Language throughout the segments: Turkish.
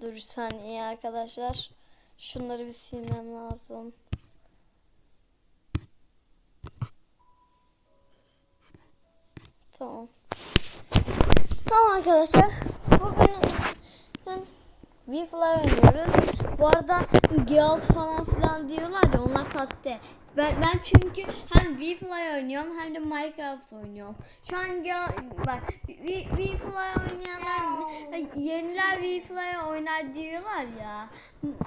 Dur bir saniye arkadaşlar. Şunları bir silmem lazım. Tamam. Tamam arkadaşlar. Bugün Weefly oynuyoruz. Bu arada Guild falan filan diyorlar ya onlar sahte. Ben, ben çünkü hem Weefly oynuyorum hem de Minecraft oynuyorum. Şu an Guild- bak Weefly oynayanlar yeniler Weefly oynar diyorlar ya.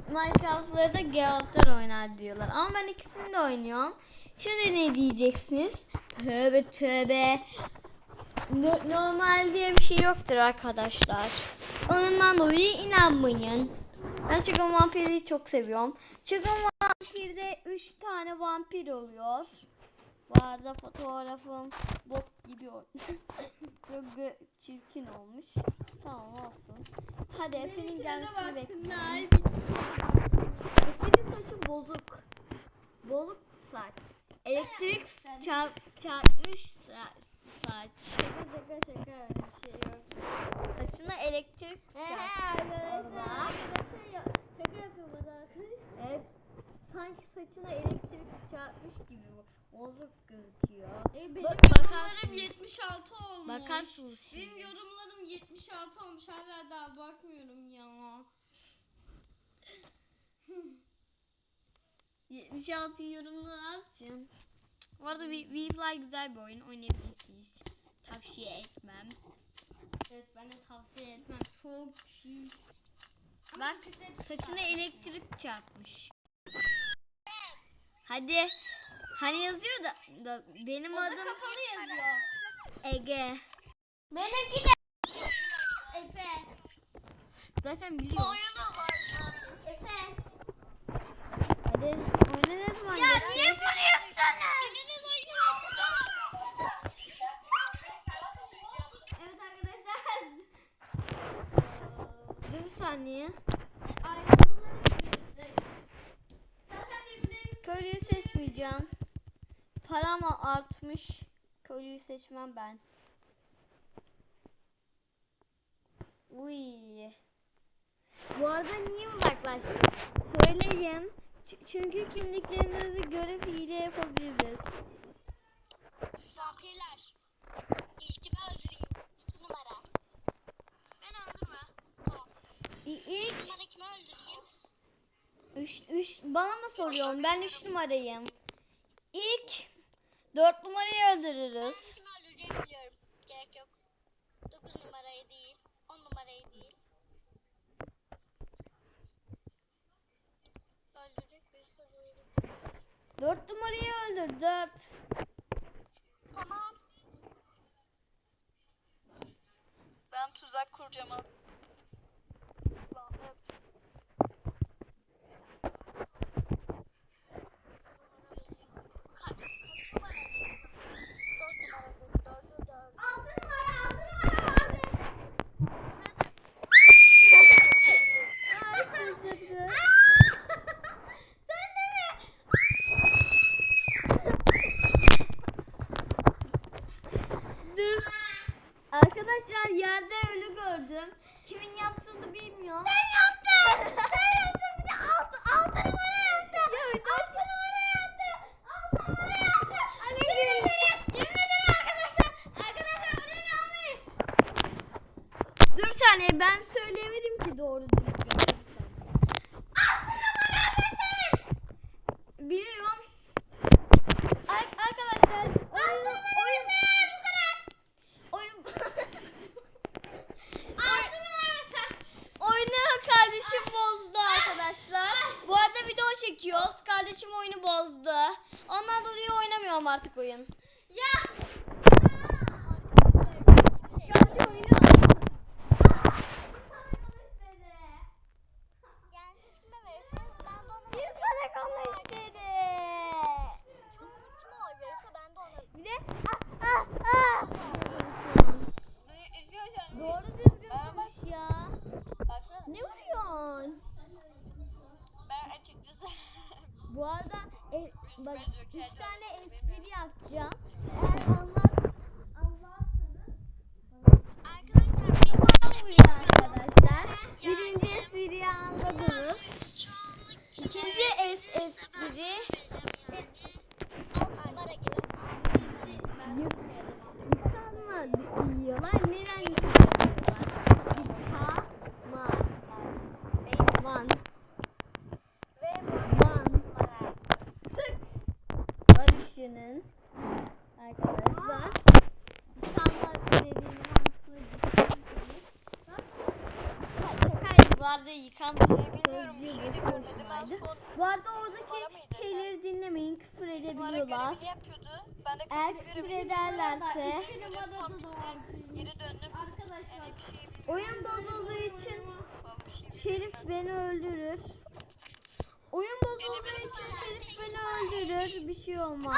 Minecraft'ları da Guild'lar oynar diyorlar. Ama ben ikisini de oynuyorum. Şimdi ne diyeceksiniz? Tövbe tövbe. No- normal diye bir şey yoktur arkadaşlar. Ondan dolayı inanmayın. Ben çünkü vampiri çok seviyorum. Çünkü vampirde 3 tane vampir oluyor. Bu arada fotoğrafım bok gibi olmuş. Çok çirkin olmuş. Tamam olsun. Hadi Efe'nin gelmesini bekliyorum. Efe'nin saçı bozuk. Bozuk saç. Elektrik çarp, çarpmış sa- saç. Şaka şaka şaka öyle bir şey yok. Saçına elektrik Ehe arkadaşlar şaka yapıyorum hadi arkadaşlar. Evet. Sanki saçına elektrik çarpmış gibi bu. Bozuk gözüküyor. E, benim Bak- yorumlarım bakarsınız. 76 olmuş. Bakarsınız şimdi. Benim yorumlarım 76 olmuş. Hala daha bakmıyorum ya. 76 yorumlar atacağım. Bu arada We- WeFly güzel bir oyun. Oynayabilirsiniz. Tavsiye etmem. Evet ben de tavsiye etmem. Çok iyi. Bak saçına elektrik çarpmış. Hadi. Hani yazıyor da, da benim O da adım kapalı yazıyor. Ege. Benimki de. Efe. Zaten biliyorum. Efe. Hadi oyuna ne zaman Ya niye vuruyorsunuz? Saniye. Köylüyü seçmeyeceğim. Param artmış. Köylüyü seçmem ben. Uy. Bu arada niye uzaklaştık? Söyleyeyim. Çünkü kimliklerimizi görüp hile yapabiliriz. Vampirler. İlk kimi öldüreyim? İki numara. Ben öldürme. Tamam. İ- İlk numara kimi öldüreyim? üç, üç, bana mı soruyorsun? Ben 3 numarayım. İlk 4 numarayı Ben öldürürüz. kimi öldüreceğimi biliyorum. Gerek yok. Dokuz numarayı değil. On numarayı değil. Öldürecek birisi öldürecek. 4 numarayı öldür 4. Tamam. Ben tuzak kuracağım abi. yiyorlar? Neden yiyorlar? Yıkama. Van. Van. Barış'ın arkadaşlar. İnşallah dediğim mantıklı Bu arada yıkanmayı bilmiyorum. Bir. Bu arada oradaki şeyleri dinlemeyin. Küfür edebiliyorlar. Ben de Eğer küfür ederlerse İki numarada da var. geri döndüm. Arkadaşlar. Şey bilmiyorum. oyun bozulduğu için şey Şerif beni öldürür. Oyun bozulduğu için Şerif beni öldürür. Bir şey olmaz.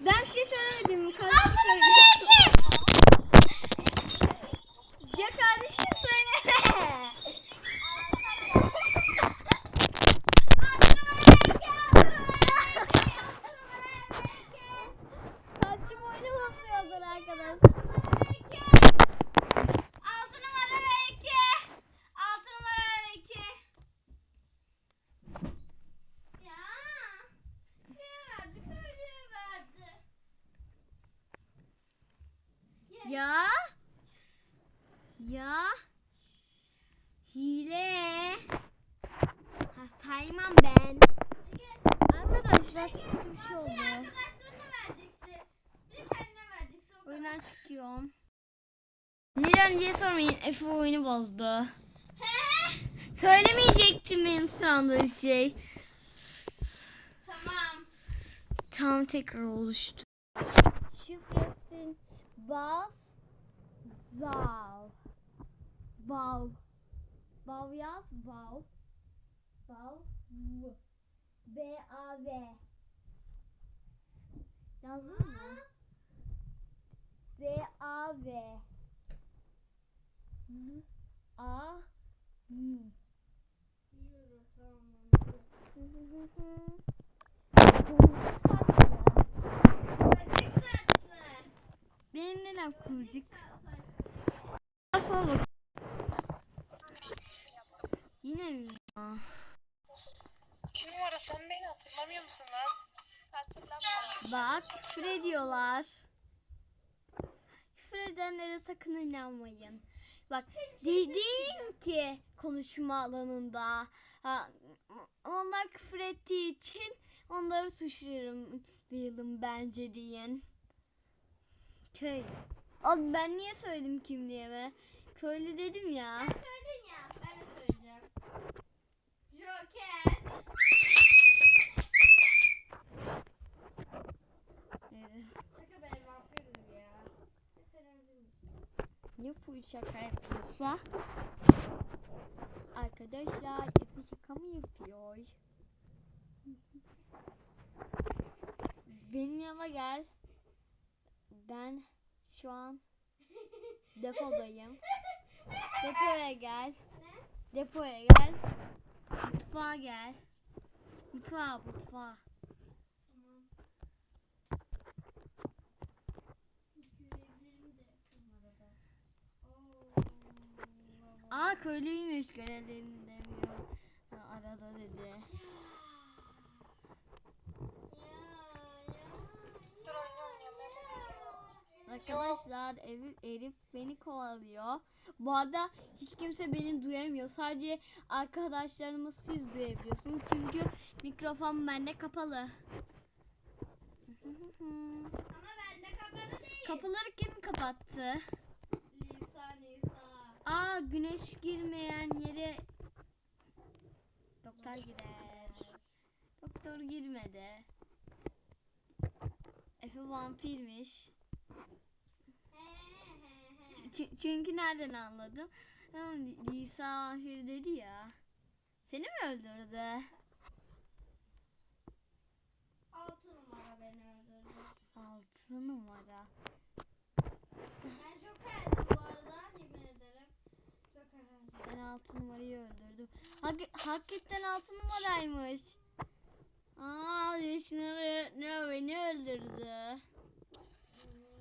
Ben bir şey söylemedim. Kardeşim söyledi. Ya kardeşim söyleme. Saçım oyunu bozuyordur arkadaşlar. Altı numara ve iki. Altı numara ve iki. Ya. Şeye verdi, köylüye verdi. Ya. Ya. Hile. Ha, saymam ben. Arkadaşlar kötü bir şey oldu. Arkadaşlarına vereceksin. Bir de kendine vereceksin. O kadar. Oyundan çıkıyorum. Neden diye sormayın. Efe oyunu bozdu. Söylemeyecektim benim sıramda bir şey. Tamam. Tam tekrar oluştu. Şifresin bas zav. Bav. Bav yaz bav. Bav. B A V. Yazdın mı? Z A V. Z A saçlı. Benim neden kurcuk? Bak. Yine mi? Kim numara sen beni hatırlamıyor musun lan? Hatırlamıyorum. Bak küfür ediyorlar. Küfür edenlere sakın inanmayın. Bak dedim ki konuşma alanında ha, onlar küfür ettiği için onları suçlayalım bence diyin. Köylü. Abi ben niye söyledim kimliğime? Köylü dedim ya. Sen söyledin ya. Ben de söyleyeceğim. Joker. Şaka be vampirdim ya. Sen öldün. Niye bu şaka yapıyorsa? Arkadaşlar Efe şaka mı yapıyor? Benim yanıma gel. Ben şu an depodayım. Depoya gel. Depoya gel. Mutfağa gel. Mutfağa mutfağa. Tamam. Görevlerim de kamerada. Oo. Aa köylüymüş görevlerini demiyor. Arada dedi. Arkadaşlar Elif, Elif beni kovalıyor. Bu arada hiç kimse beni duyamıyor. Sadece arkadaşlarımız siz duyabiliyorsunuz. Çünkü mikrofon bende kapalı. Ama bende kapalı değil. Kapıları kim kapattı? Aa güneş girmeyen yere doktor girer. Doktor girmedi. Efe vampirmiş. Ç- çünkü nereden anladım? Lisa vampir dedi ya. Seni mi öldürdü? Altı numara beni öldürdü. Altı numara. Ben Joker'dim bu arada yemin ederim. Joker öldü. Ben altı numarayı öldürdüm. Hak- hakikaten altı numaraymış. Aa, Yeşil ne beni öldürdü.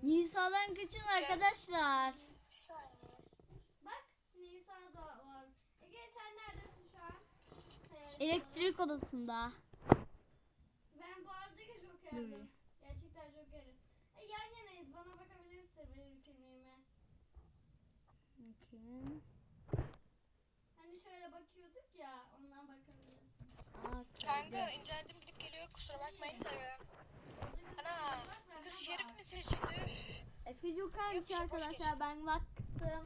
Nisa'dan kaçın arkadaşlar. Bir saniye. Bak Nisa da var. Ege sen neredesin şu an? Hayal- Elektrik odasında. Ben bu arada Joker'dim. Louis. Gerçekten Joker'im. E, yan yanayız bana bakabilirsin benim kimliğime. Bakayım. Ya ondan bakabilirsin. Aa, Kanka internetim gidip geliyor kusura bakmayın da. Ana. Kız şerif mi seçildi? Efe Joker'miş Yok, arkadaşlar ben baktım.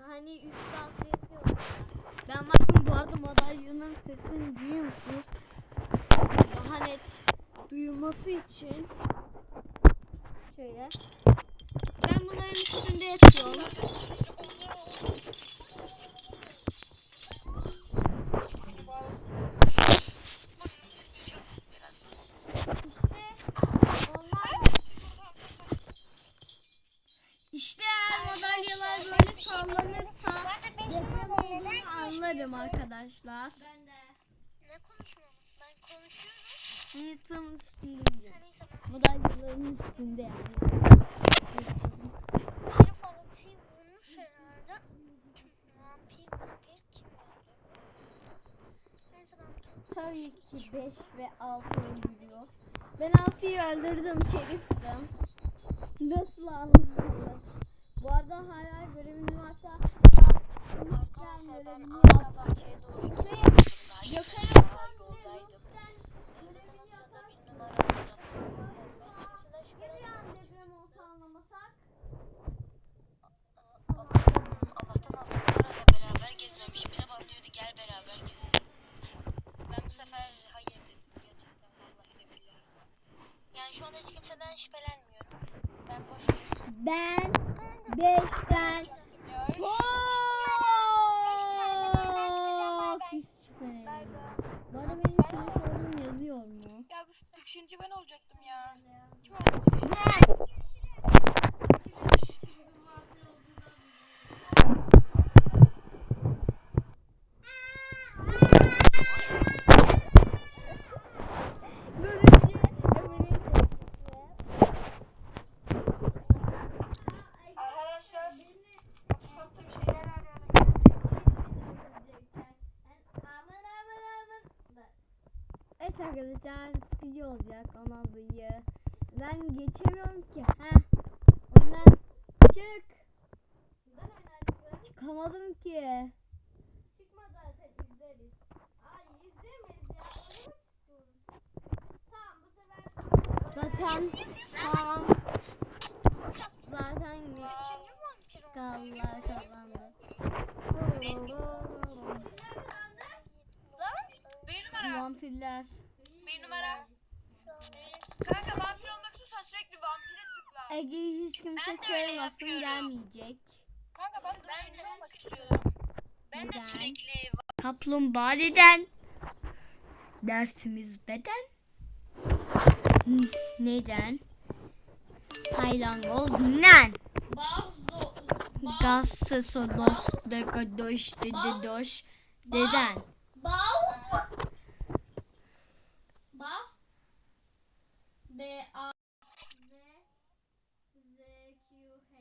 Yani üst altta yatıyor. Ben baktım bu arada madalyonun sesini duyuyor musunuz? Daha net duyulması için şöyle. Ben bunların üstünde yatıyorum. Arkadaşlar. Ben de. Ne konuşmamız? Ben konuşuyorum. Neyse ben Madalyaların üstünde yani. Yatağın. biri Fatih'i vurmuş herhalde. Vampir vampir kim? Neyse ben Tabii ki 5 ve 6 öldürüyor. Ben 6'yı öldürdüm şeriftim. Arkadaşlar ben görevimi arka yap. bahçeye doğru Şey, gidiyordum. Yakarım. Yoldaydım. Dedim o sırada bir numara Kimseden şüphelenmiyorum. deprem olsa anlamasak. Allah'tan altı numarayla beraber gezmemiş. Bir de bana diyordu gel beraber gezelim. Ben bu sefer hayır dedim gerçekten vallahi de billahi. Yani şu anda hiç kimseden şüphelenmiyorum. Ben boş Ben 5'ten çok hiç çıkarıyorum. Bu arada benim şerif olduğum yazıyor mu? Üçüncü ben olacaktım ya. Kim Böylece Ömer'in Arkadaşlar mutfakta bir şeyler arıyorum. Evet arkadaşlar sıkıcı olacak ondan dolayı. Ben geçemiyorum ki. Heh. Oyundan çık. Çıkamadım ki. Çıkma zaten izleriz. Ay izlemeyiz ya. Tamam bu sefer Zaten tamam. Zaten kaldılar kazandı. Vampirler. Bir numara. Kanka vampir olmak istiyorsan sürekli vampire tıkla. Ege'yi hiç kimse Ben de öyle çağırmasın yapıyorum. gelmeyecek. Kanka ben de üçüncü olmak istiyorum. Ben de Neden? sürekli Kaplumbağa neden? Dersimiz beden. N- Neden? Saylangoz nen. Bazı Gazsı sodos deko doş dede doş. Neden? Bav Bav B A Z Z Q H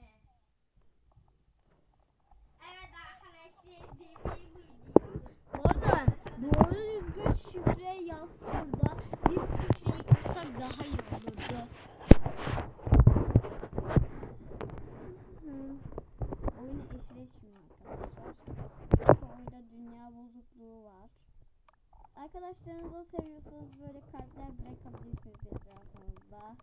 Evet arkadaşlar demeyi buyurdum. Bu arada doğru düzgün şifre yaz şurada. Biz şifreyi kursak daha iyi olurdu. Oyun eşleşmiyor arkadaşlar. Dünya bozukluğu var. Arkadaşlarınızı seviyorsanız kalpler bırakabilirsiniz etrafınızda.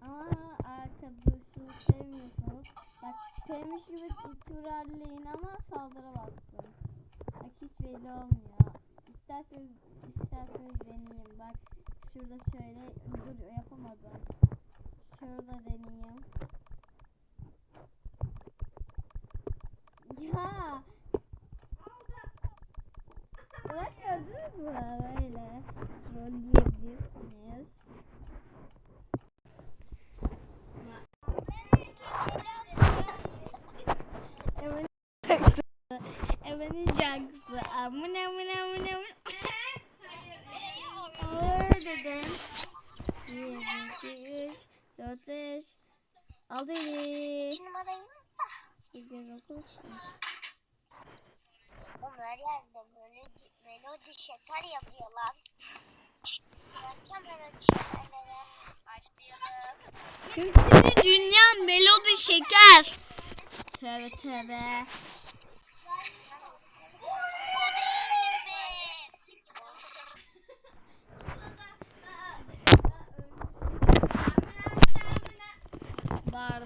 Ama arkadaşını sevmiyorsanız bak sevmiş gibi trolleyin ama saldıramazsın. Bak hiç belli olmuyor. İsterseniz isterseniz deneyin. Bak şurada şöyle dur yapamadım. Şurada deneyeyim. Ya. Bak gördünüz mü? Böyle. Troll diyebilirsiniz. Evan'ın şarkısı. Amun amun amun amun. Ağır dedim. 1, 2, 3, 4, 5, 6, 7. Gidiyor arkadaşlar. Oğlum her yerde melodi, melodi şeker yazıyor lan. Başka melodi şekerlere başlayalım. Senin dünyan melodi şeker. Tövbe tövbe.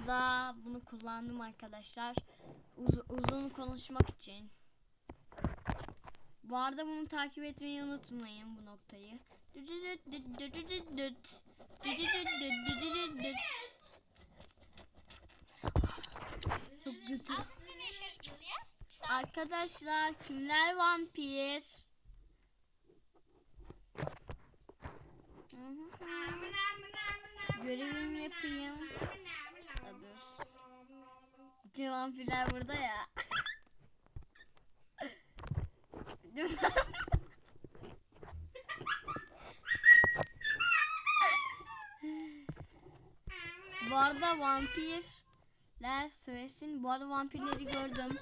Videolarda bunu kullandım arkadaşlar. Uz- uzun konuşmak için. Bu arada bunu takip etmeyi unutmayın bu noktayı. Çok kötü. Arkadaşlar kimler vampir? Görevimi yapayım. Bütün vampirler burada ya. Bu arada vampirler söylesin. Bu arada vampirleri gördüm.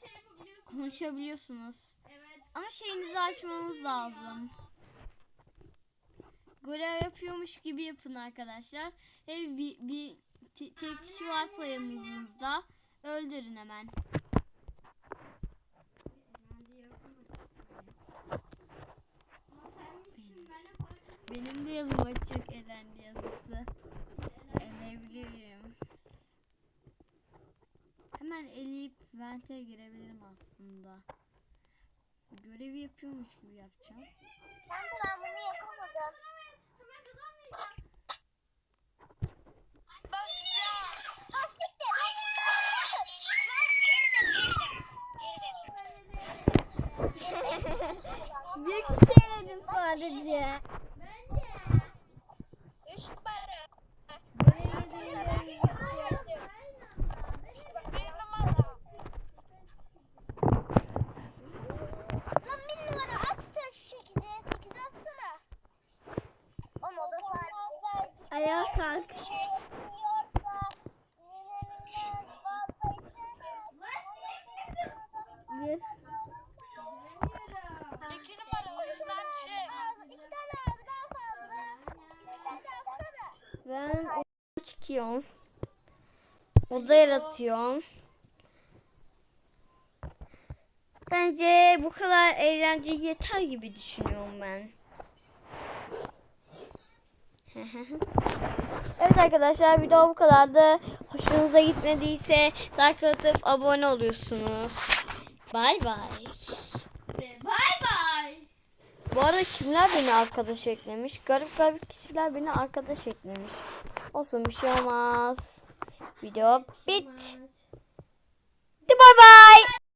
şey. Konuşabiliyorsunuz. Evet. Ama şeyinizi açmamız lazım. Görev yapıyormuş gibi yapın arkadaşlar. Ve bir, bir tek kişi varsa yanınızda öldürün hemen. Benim de yazım açık elendi yazısı. Eleyebilirim. Hemen eleyip vente girebilirim aslında. Görevi yapıyormuş gibi yapacağım. Ben de ben bunu yapamadım. Eledim sadece. Ben de. Üç numara. Lan bir numara atsana şu şekilde. Sekiz atsana. Ama o da farklı. Ayağa kalk. Bir şey yapmıyorsa minerinden fazla içemez. Bir. İki numara ben şey. İki tane abi daha fazla. İkisini de atsana. Ben o- çıkıyorum. Oda yaratıyorum. Bence bu kadar eğlence yeter gibi düşünüyorum ben. evet arkadaşlar video bu kadardı. Hoşunuza gitmediyse like atıp abone oluyorsunuz. Bay bay. Bye bye. Bu arada kimler beni arkadaş eklemiş? Garip garip kişiler beni arkadaş eklemiş. Olsun bir şey olmaz. Video bit. Bay bay.